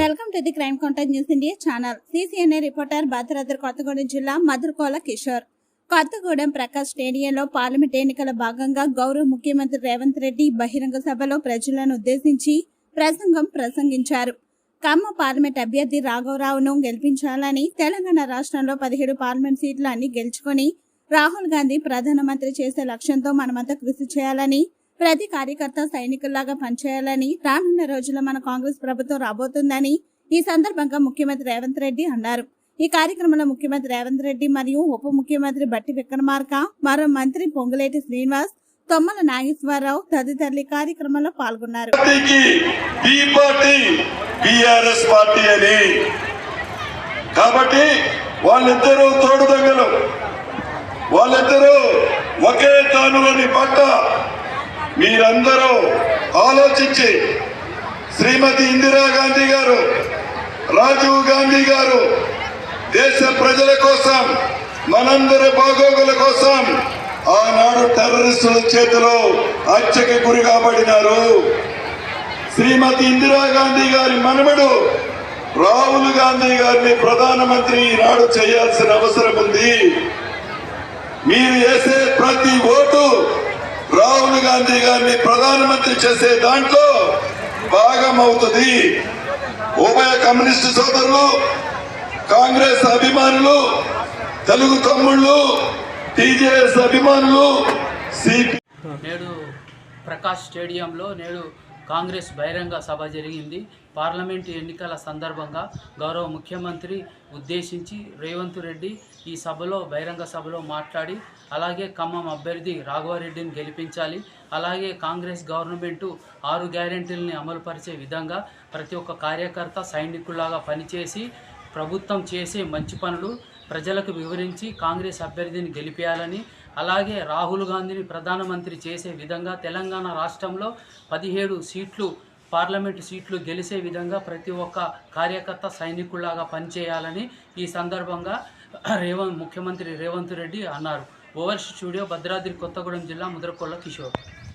Welcome to the crime contact news India channel. CCNA reporter Bhadradri Kothagudem జిల్లా మధురకోల కిషోర్. కొత్తగూడెం ప్రకాష్ స్టేడియంలో parliament ఎన్నికల భాగంగా గౌరవ ముఖ్యమంత్రి రేవంత్ రెడ్డి బహిరంగ సభలో ప్రజలను ఉద్దేశించి ప్రసంగం ప్రసంగించారు. ఖమ్మ పార్లమెంట్ అభ్యర్థి రాఘవరావును గెలిపించాలని తెలంగాణ రాష్ట్రంలో పదిహేడు పార్లమెంట్ సీట్లు అన్ని గెలుచుకొని రాహుల్ గాంధీ ప్రధానమంత్రి చేసే లక్ష్యంతో మనమంతా కృషి చేయాలని ప్రతి కార్యకర్త సైనికుల్లాగా పనిచేయాలని రానున్న రోజుల్లో మన కాంగ్రెస్ ప్రభుత్వం రాబోతుందని ఈ సందర్భంగా ముఖ్యమంత్రి రేవంత్ రెడ్డి అన్నారు. ఈ కార్యక్రమంలో ముఖ్యమంత్రి రేవంత్ రెడ్డి మరియు ఉప ముఖ్యమంత్రి బట్టి విక్రమార్క మరో మంత్రి పొంగులేటి శ్రీనివాస్ తొమ్మల నాగేశ్వరరావు తదితరులు ఈ కార్యక్రమంలో పాల్గొన్నారు. కాబట్టి వాళ్ళిద్దరూ తోడు దొంగలు వాళ్ళిద్దరూ ఒకే తానులని పట్ట మీరందరూ ఆలోచించి శ్రీమతి ఇందిరాగాంధీ గారు రాజీవ్ గాంధీ గారు దేశ ప్రజల కోసం మనందరి బాగోగుల కోసం ఆనాడు టెర్రరిస్టుల చేతిలో హత్యకి గురి కాబడినారు. శ్రీమతి ఇందిరాగాంధీ గారి మనమడు రాహుల్ గాంధీ గారిని ప్రధానమంత్రి ఈనాడు చేయాల్సిన అవసరం ఉంది. మీరు వేసే ప్రతి ఓటు రాహుల్ గాంధీ గారిని ప్రధానమంత్రి చేసే దాంట్లో భాగం అవుతుంది ఉభయ కమ్యూనిస్టు సోదరులు కాంగ్రెస్ అభిమానులు తెలుగు తమ్ముళ్ళు టీజేఎస్ అభిమానులు సిపి నేడు ప్రకాష్ స్టేడియంలో నేడు కాంగ్రెస్ బహిరంగ సభ జరిగింది. పార్లమెంటు ఎన్నికల సందర్భంగా గౌరవ ముఖ్యమంత్రి ఉద్దేశించి రేవంత్ రెడ్డి ఈ సభలో బహిరంగ సభలో మాట్లాడి అలాగే ఖమ్మం అభ్యర్థి రాఘవారెడ్డిని గెలిపించాలి అలాగే కాంగ్రెస్ గవర్నమెంటు ఆరు గ్యారెంటీలని అమలుపరిచే విధంగా ప్రతి ఒక్క కార్యకర్త సైనికులాగా పనిచేసి ప్రభుత్వం చేసే మంచి పనులు ప్రజలకు వివరించి కాంగ్రెస్ అభ్యర్థిని గెలిపేయాలని అలాగే రాహుల్ గాంధీని ప్రధానమంత్రి చేసే విధంగా తెలంగాణ రాష్ట్రంలో పదిహేడు సీట్లు పార్లమెంటు సీట్లు గెలిచే విధంగా ప్రతి ఒక్క కార్యకర్త సైనికుల్లాగా పనిచేయాలని ఈ సందర్భంగా రేవంత్ ముఖ్యమంత్రి రేవంత్ రెడ్డి అన్నారు. ఓవర్ స్టూడియో భద్రాద్రి కొత్తగూడెం జిల్లా ముద్రకొల్ల కిషోర్.